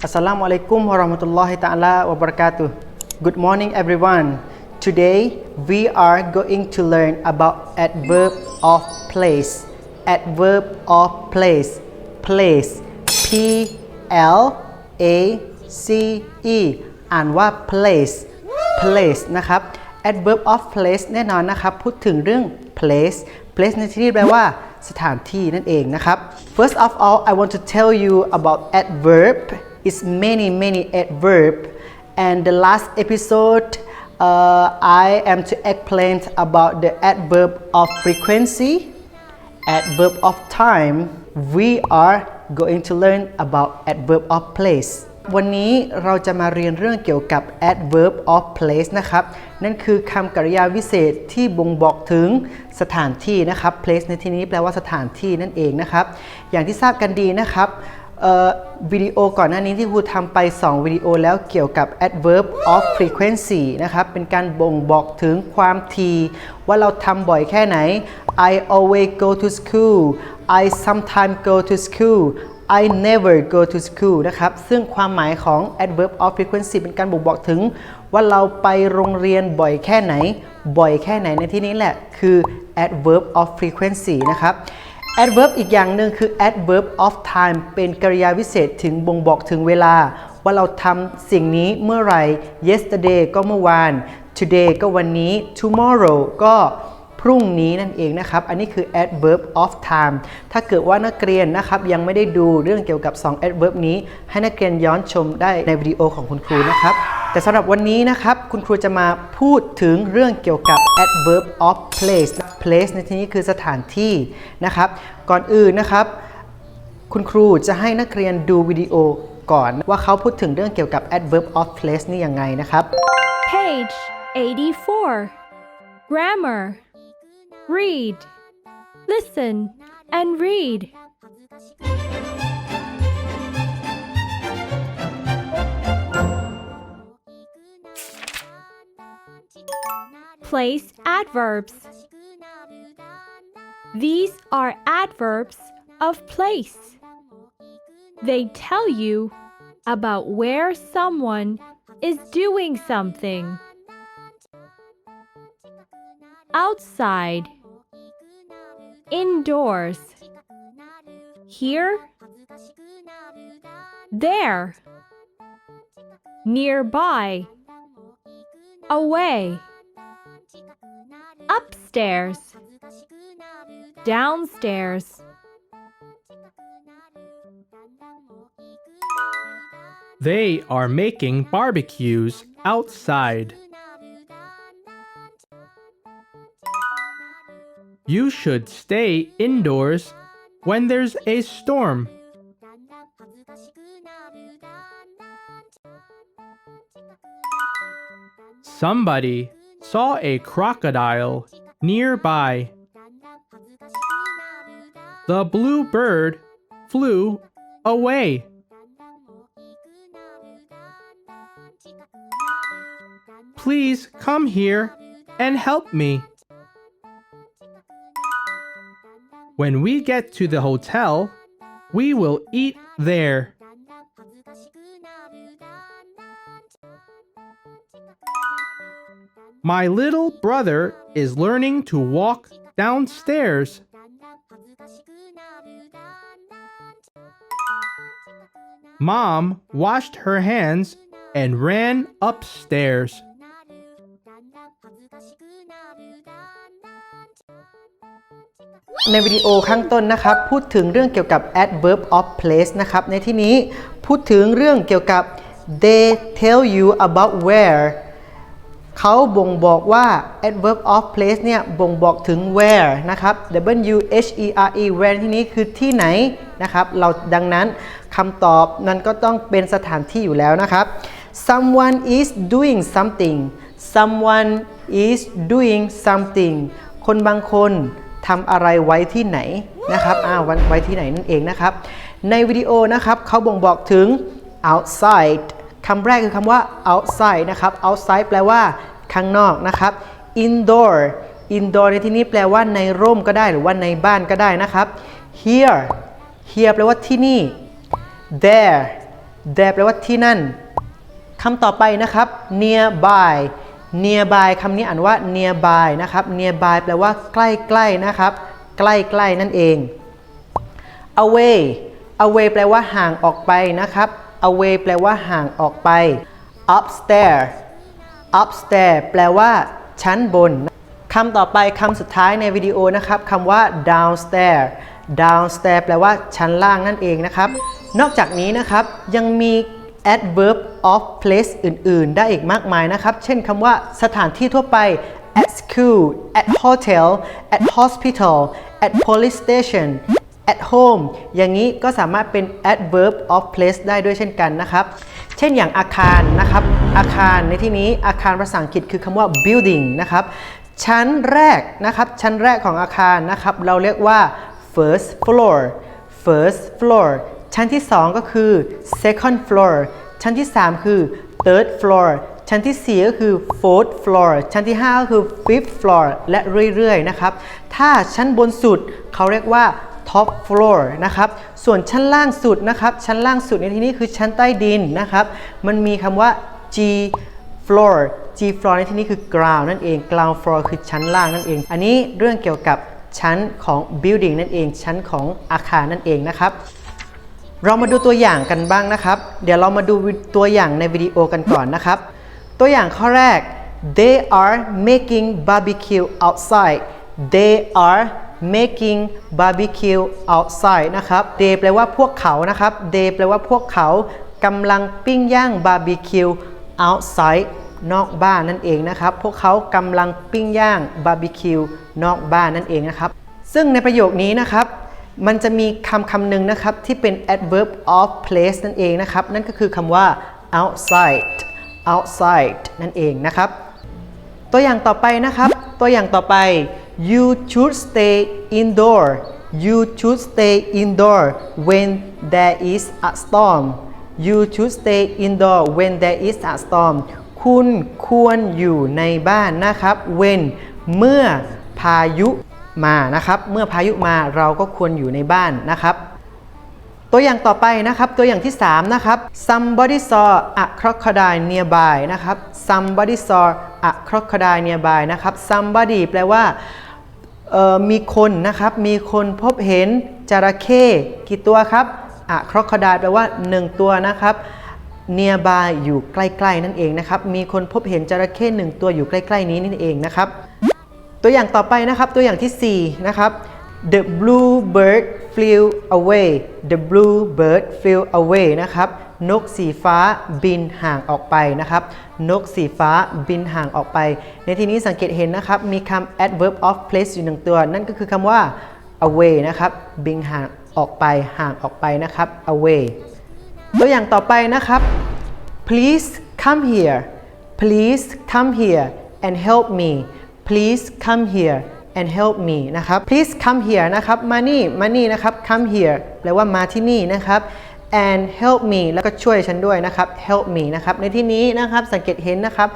Assalamu alaikum warahmatullahi ta'ala wabarakatuh. Good morning everyone. Today we are going to learn about adverb of place. Adverb of place. Place. P L A C E อ่านว่า place place นะครับ adverb of place แน่นอนนะครับ พูดถึงเรื่อง place place ในที่นี้แปลว่า สถานที่นั่นเองนะครับ first of all I want to tell you about adverb is many many adverb and the last episode uh, I am to explain about the adverb of frequency adverb of time we are going to learn about adverb of place วันนี้เราจะมาเรียนเรื่องเกี่ยวกับ adverb of place นะครับ นั่นคือคำกริยาวิเศษที่บ่งบอกถึงสถานที่นะครับ place ในที่นี้แปลว่าสถานที่นั่นเองนะครับ อย่างที่ทราบกันดีนะครับวิดีโอก่อนหน้านี้ที่ครูทำไป 2 วิดีโอแล้วเกี่ยวกับ adverb of frequency นะครับ เป็นการบ่งบอกถึงความทีว่าเราทำบ่อยแค่ไหน I always go to school I sometimes go to school I never go to school นะครับ ซึ่งความหมายของ adverb of frequency เป็นการบ่งบอกถึง ว่าเราไปโรงเรียนบ่อยแค่ไหน บ่อยแค่ไหนในที่นี้แหละ คือ adverb of frequency นะครับ adverb อีกอย่างหนึ่งคือ adverb of time เป็นกริยาวิเศษถึงบ่งบอกถึงเวลา ว่าเราทำสิ่งนี้เมื่อไหร่ yesterday ก็เมื่อวาน today ก็วันนี้ tomorrow ก็ พรุ่งนี้นั่นเองนะครับ อันนี้คือ adverb of time ถ้าเกิดว่านักเรียนนะครับยังไม่ได้ดูเรื่องเกี่ยวกับ 2 adverb นี้ ให้นักเรียนย้อนชมได้ในวิดีโอของคุณครูนะครับ แต่สำหรับวันนี้นะครับ คุณครูจะมาพูดถึงเรื่องเกี่ยวกับ adverb of place place ในที่นี้คือสถานที่นะครับ ก่อนอื่นนะครับ คุณครูจะให้นักเรียนดูวิดีโอก่อนว่าเขาพูดถึงเรื่องเกี่ยวกับ adverb of place นี่ยังไงนะครับ Page 84. Grammar. Read. Listen and read. Place adverbs. These are adverbs of place. They tell you about where someone is doing something. Outside. Indoors. Here. There. Nearby. Away. Upstairs. Downstairs. They are making barbecues outside. You should stay indoors when there's a storm. Somebody saw a crocodile nearby. The blue bird flew away. Please come here and help me. When we get to the hotel, we will eat there. My little brother is learning to walk downstairs. Mom washed her hands and ran upstairs. ในวิดีโอข้างต้นนะครับ พูดถึงเรื่องเกี่ยวกับ adverb of place นะครับ ในที่นี้พูดถึงเรื่องเกี่ยวกับ they tell you about where เขาบ่งบอกว่า adverb of place เนี่ยบ่งบอกถึง where นะครับ W H E R E where ที่นี้คือที่ไหนนะครับ เราดังนั้นคำตอบนั้นก็ต้องเป็นสถานที่อยู่แล้วนะครับ someone is doing something someone is doing something คนบางคน ทำอะไรไว้ที่ไหนนะครับอ้าวไว้ที่ไหนนั่นเองนะครับ ในวิดีโอนะครับเขาบ่งบอกถึง outside คำแรกคือคำว่า outside นะครับ outside แปลว่าข้างนอกนะครับ indoor indoor ในที่นี้แปลว่าในร่มก็ได้หรือว่าในบ้านก็ได้นะครับ here here แปลว่าที่นี่ there there แปลว่าที่นั่นคำต่อไปนะครับ nearby nearby คำนี้อ่านว่า nearby นะครับ nearby แปลว่าใกล้ๆนะครับ ใกล้ๆนั่นเอง away away แปลว่าห่างออกไปนะครับ away แปลว่าห่างออกไป upstairs upstairs แปลว่า ชั้นบนคำต่อไปคำสุดท้ายในวิดีโอนะครับคำว่า downstairs downstairs แปลว่าชั้นล่างนั่นเองนะครับ นอกจากนี้นะครับยังมี adverb of place อื่น ๆ ได้อีกมากมายนะครับ เช่นคำว่าสถานที่ทั่วไป at school at hotel at hospital at police station at home อย่างนี้ก็สามารถเป็น adverb of place ได้ด้วยเช่นกันนะครับ เช่นอย่างอาคารนะครับ อาคารในที่นี้อาคารภาษาอังกฤษคือคำว่า building นะครับ ชั้นแรกนะครับ ชั้นแรกของอาคารนะครับ เราเรียกว่า first floor first floor ชั้นที่ 2 ก็คือ second floor ชั้นที่ 3 คือ third floor ชั้นที่ 4 ก็คือ fourth floor ชั้นที่ 5 ก็คือ fifth floor และเรื่อยๆ นะครับ ถ้าชั้นบนสุดเขาเรียกว่า top floor นะครับ ส่วนชั้นล่างสุดนะครับ ชั้นล่างสุดในที่นี้คือชั้นใต้ดินนะครับ มันมีคำว่า G floor G floor ในที่นี้คือ ground นั่นเอง ground floor คือชั้นล่างนั่นเอง อันนี้เรื่องเกี่ยวกับชั้นของ building นั่นเอง ชั้นของอาคารนั่นเองนะครับ เรามาดูตัวอย่างกันบ้างนะครับ เดี๋ยวเรามาดูตัวอย่างในวิดีโอกันก่อนนะครับ ตัวอย่างข้อแรก they are making barbecue outside they are making barbecue outside นะครับ they แปลว่าพวกเขานะครับ they แปลว่าพวกเขากำลังปิ้งย่างบาร์บีคิว outside นอกบ้านนั่นเองนะครับ พวกเขากำลังปิ้งย่างบาร์บีคิวนอกบ้านนั่นเองนะครับ ซึ่งในประโยคนี้นะครับ มันจะมีคำคำหนึ่งนะครับ ที่เป็น adverb of place นั่นเองนะครับ นั่นก็คือคำว่า outside outside นั่นเองนะครับ ตัวอย่างต่อไปนะครับ ตัวอย่างต่อไป you should stay indoor you should stay indoor when there is a storm you should stay indoor when there is a storm คุณควรอยู่ในบ้านนะครับ when เมื่อพายุ มานะครับ เมื่อพายุมาเราก็ควรอยู่ในบ้านนะครับ ตัวอย่างต่อไปนะครับ ตัวอย่างที่ 3 นะครับ somebody saw a crocodile nearby นะครับ somebody saw a crocodile nearby นะครับ somebody แปลว่ามีคนนะครับ มีคนพบเห็นจระเข้กี่ตัวครับ a crocodile แปลว่า 1 ตัวนะครับ nearby อยู่ใกล้ ๆ นั่นเองนะครับ มีคนพบเห็นจระเข้หนึ่งตัวอยู่ใกล้ ๆ นี้นั่นเองนะครับ ตัวอย่างต่อไปนะครับ ตัวอย่างทีสี่ 4 นะครับ the blue bird flew away the blue bird flew away นะครับ นกสีฟ้าบินห่างออกไปนะครับ นกสีฟ้าบินห่างออกไป ในที่นี้สังเกตเห็นนะครับ มีคำ adverb of place อยู่หนึ่งตัว นั่นก็คือคำว่า away นะครับ บินห่างออกไป ห่างออกไปนะครับ away ตัวอย่างต่อไปนะครับ please come here please come here and help me please come here and help me นะครับ please come here นะครับ มานี่ มานี่นะครับ come here แปลว่ามาที่นี่นะครับ and help me แล้วก็ช่วยฉันด้วยนะครับ help me นะครับ ในที่นี้นะครับสังเกตเห็นนะครับ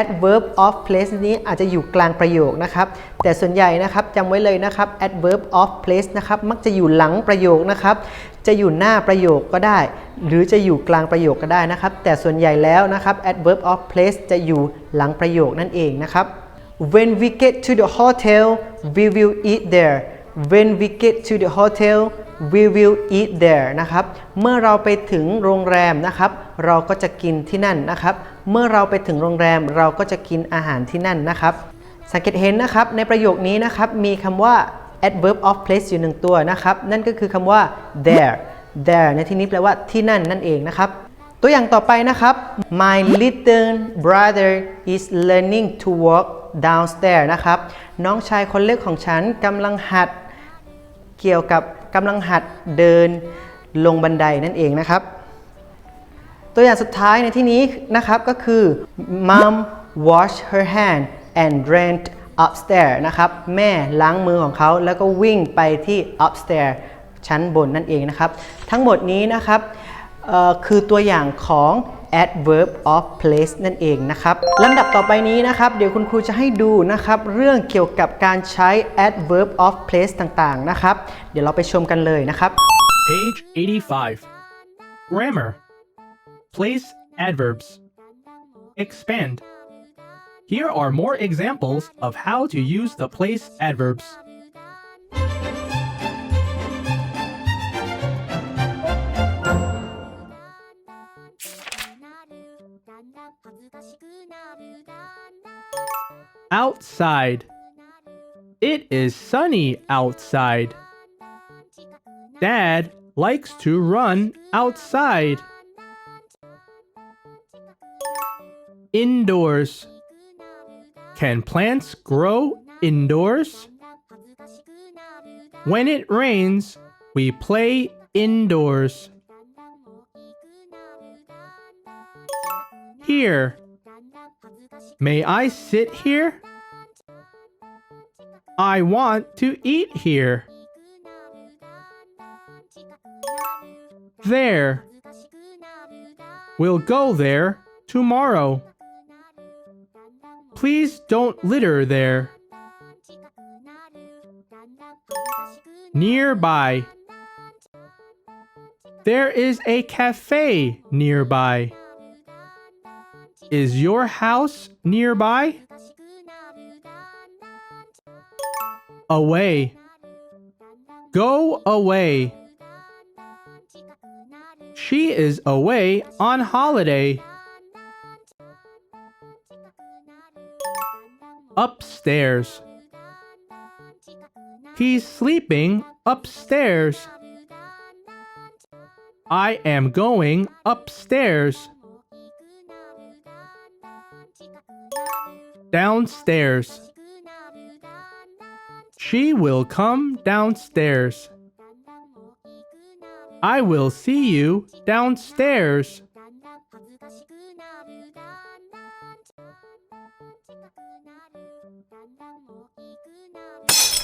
adverb of place นี้อาจจะอยู่กลางประโยคนะครับ แต่ส่วนใหญ่นะครับจำไว้เลยนะครับ adverb of place นะครับ มักจะอยู่หลังประโยคนะครับ จะอยู่หน้าประโยคก็ได้ หรือจะอยู่กลางประโยคก็ได้นะครับ แต่ส่วนใหญ่แล้วนะครับ adverb of place จะอยู่หลังประโยคนั่นเองนะครับ When we get to the hotel we will eat there When we get to the hotel we will eat there นะครับ เมื่อเราไปถึงโรงแรมนะครับ เราก็จะกินที่นั่นนะครับ เมื่อเราไปถึงโรงแรมเราก็จะกินอาหารที่นั่นนะครับ สังเกตเห็นนะครับในประโยคนี้นะครับมีคำว่า adverb of place อยู่หนึ่งตัวนะครับ นั่นก็คือคำว่า there there ในที่นี้แปลว่าที่นั่นนั่นเองนะครับ ตัวอย่างต่อไปนะครับ My little brother is learning to walk downstairs นะครับ น้องชายคนเล็กของฉันกำลังหัดเกี่ยวกับกำลังหัดเดินลงบันไดนั่นเองนะครับ ตัวอย่างสุดท้ายในที่นี้นะครับก็คือ mom wash her hand and ran upstairs นะครับ แม่ล้างมือของเขาแล้วก็วิ่งไปที่ upstairs ชั้นบนนั่นเองนะครับ ทั้งหมดนี้นะครับคือตัวอย่างของ adverb of place นั่นเองนะครับลำดับต่อไปนี้นะครับ เดี๋ยวคุณครูจะให้ดูนะครับ เรื่องเกี่ยวกับการใช้ adverb of place ต่างๆ นะครับ เดี๋ยวเราไปชมกันเลยนะครับ Page 85. Grammar. Place adverbs. Expand. Here are more examples of how to use the place adverbs. Outside. It is sunny outside. Dad likes to run outside. Indoors. Can plants grow indoors? When it rains, we play indoors. Here. May I sit here? I want to eat here. There. We'll go there tomorrow. Please don't litter there. Nearby. There is a cafe nearby. Is your house nearby? Away. Go away. She is away on holiday. Upstairs. He's sleeping upstairs. I am going upstairs. Downstairs. She will come downstairs. I will see you downstairs.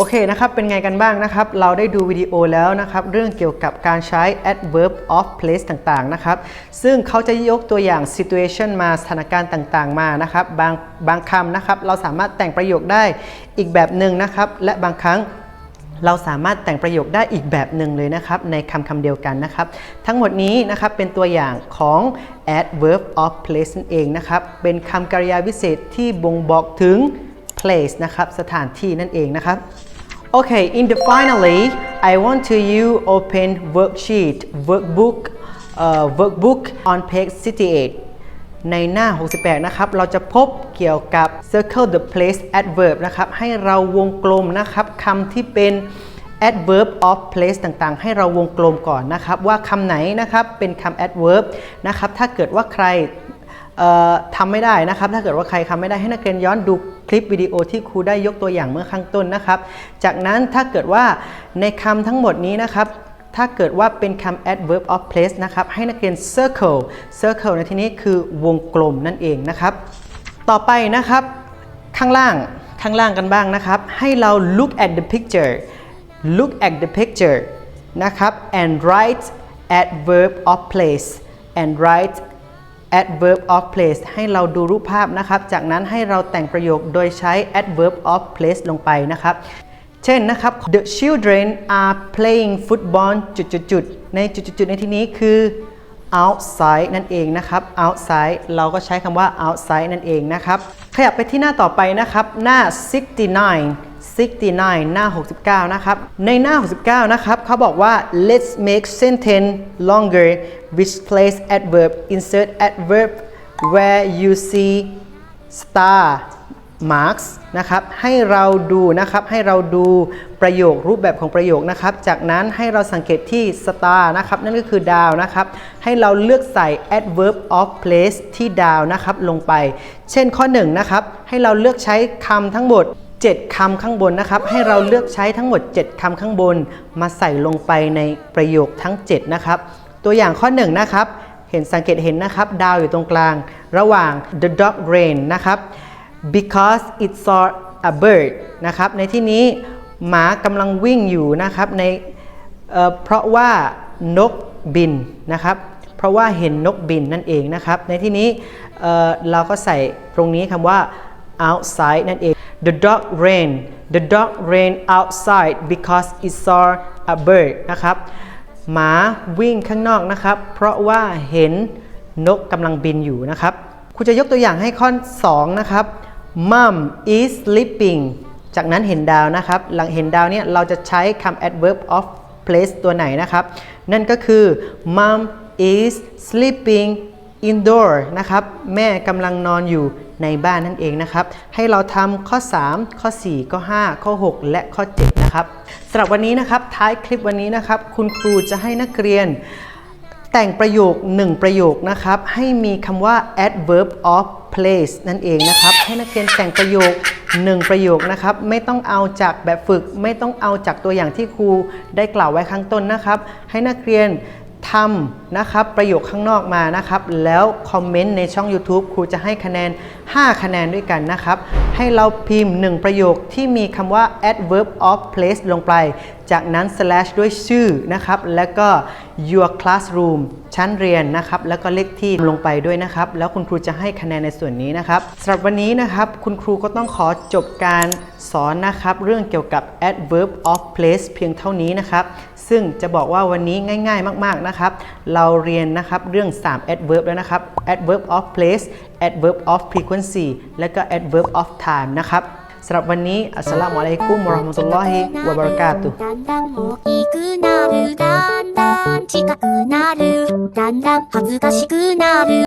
โอเคนะครับ เป็นไงกันบ้างนะครับ เราได้ดูวิดีโอแล้วนะครับ เรื่องเกี่ยวกับการใช้ adverb of place ต่างๆ นะครับ ซึ่งเขาจะยกตัวอย่าง situation มาสถานการณ์ต่างๆ มานะครับ บางบางคำนะครับ เราสามารถแต่งประโยคได้อีกแบบหนึ่งนะครับ และบางครั้งเราสามารถแต่งประโยคได้อีกแบบหนึ่งเลยนะครับ ในคำคำเดียวกันนะครับ ทั้งหมดนี้นะครับเป็นตัวอย่างของ adverb of place นั่นเองนะครับ เป็นคำกริยาวิเศษที่บ่งบอกถึง place นะครับ สถานที่นั่นเองนะครับ Okay, in the finally, I want to you open worksheet, workbook, uh, workbook on page 68 ในหน้า 68 นะครับ เราจะพบเกี่ยวกับ circle the place adverb นะครับ ให้เราวงกลมนะครับคำที่เป็น adverb of place ต่างๆ ให้เราวงกลมก่อนนะครับ ว่าคำไหนนะครับเป็นคำ adverb นะครับ ถ้าเกิดว่าใครเอ่อทำไม่ได้นะครับ ถ้าเกิดว่าใครทำไม่ได้ให้นักเรียนย้อนดู ลิปวิดีโอที่ครูได้ยกตัวอย่างเมื่อข้างต้นนะครับ จากนั้นถ้าเกิดว่าในคำทั้งหมดนี้นะครับถ้าเกิดว่าเป็นคำ adverb of place นะครับ ให้นักเรียน circle circle ในที่นี้คือวงกลมนั่นเองนะครับ ต่อไปนะครับ ข้างล่างข้างล่างกันบ้างนะครับ ให้เรา look at the picture look at the picture นะครับ and write adverb of place and write adverb of place ให้เราดูรูปภาพนะครับ จากนั้นให้เราแต่งประโยคโดยใช้ adverb of place ลงไปนะครับ เช่นนะครับ the children are playing football จุดๆในจุดๆๆในที่นี้คือ outside นั่นเองนะครับ outside เราก็ใช้คำว่า outside นั่นเองนะครับ ขยับไปที่หน้าต่อไปนะครับ หน้า 69 69 หน้า 69 นะครับ ในหน้า 69 นะครับเขาบอกว่า let's make sentence longer which place adverb insert adverb where you see star marks นะครับให้เราดูนะครับให้เราดูประโยครูปแบบของประโยคนะครับ จากนั้นให้เราสังเกตที่ star นะครับนั่นก็คือดาวนะครับ ให้เราเลือกใส่ adverb of place ที่ดาวนะครับลงไป เช่นข้อ1นะครับให้เราเลือกใช้คำทั้งหมด 7คำข้างบนนะครับ ให้เราเลือกใช้ทั้งหมด 7คำข้างบน มาใส่ลงไปในประโยคทั้ง 7 นะครับ ตัวอย่างข้อ 1 นะครับ เห็นสังเกตเห็นนะครับ ดาวอยู่ตรงกลาง ระหว่าง the dog ran นะครับ because it saw a bird นะครับ ในที่นี้หมากำลังวิ่งอยู่นะครับในเเพราะว่านกบินนะครับ เพราะว่าเห็นนกบินนั่นเองนะครับ ในที่นี้เราก็ใส่ตรงนี้คำว่า outside นั่นเอง the dog ran the dog ran outside because it saw a bird นะครับ หมาวิ่งข้างนอกนะครับ เพราะว่าเห็นนกกำลังบินอยู่นะครับครูจะยกตัวอย่างให้ข้อ 2 นะครับ mom is sleeping จากนั้นเห็นดาวนะครับ หลังเห็นดาวเนี่ยเราจะใช้คำ adverb of place ตัวไหนนะครับ นั่นก็คือ mom is sleeping indoor นะครับแม่กำลังนอนอยู่ในบ้านนั่นเองนะครับ ให้เราทำข้อ 3 ข้อ 4 ข้อ 5 ข้อ 6 และข้อ 7 นะครับสำหรับวันนี้นะครับท้ายคลิปวันนี้นะครับ คุณครูจะให้นักเรียนแต่งประโยค 1 ประโยคนะครับ ให้มีคำว่า adverb of place นั่นเองนะครับ ให้นักเรียนแต่งประโยค 1 ประโยคนะครับ ไม่ต้องเอาจากแบบฝึก ไม่ต้องเอาจากตัวอย่างที่ครูได้กล่าวไว้ข้างต้นนะครับ ให้นักเรียน ทำนะครับประโยคข้างนอกมานะครับ แล้วคอมเมนต์ในช่อง YouTube ครูจะให้คะแนน 5 คะแนนด้วยกันนะครับ ให้เราพิมพ์ 1 ประโยคที่มีคำว่า adverb of place ลงไป จากนั้น slash ด้วยชื่อนะครับ แล้วก็ your classroom ชั้นเรียนนะครับ แล้วก็เลขที่ลงไปด้วยนะครับ แล้วคุณครูจะให้คะแนนในส่วนนี้นะครับสำหรับวันนี้นะครับ คุณครูก็ต้องขอจบการสอนนะครับ เรื่องเกี่ยวกับ adverb of place เพียงเท่านี้นะครับ ซึ่งจะบอกว่าวันนี้ง่าย ๆ มาก ๆ นะครับ เราเรียนนะครับเรื่อง 3 adverb แล้วนะครับ adverb of place adverb of frequency และก็ adverb of time นะครับสำหรับวันนี้อัสสลามุอะลัยกุมวะเราะห์มะตุลลอฮิวะบะเราะกาตุฮ์ だんだん大きくなるだんだん近くなるだんだん恥ずかしくなる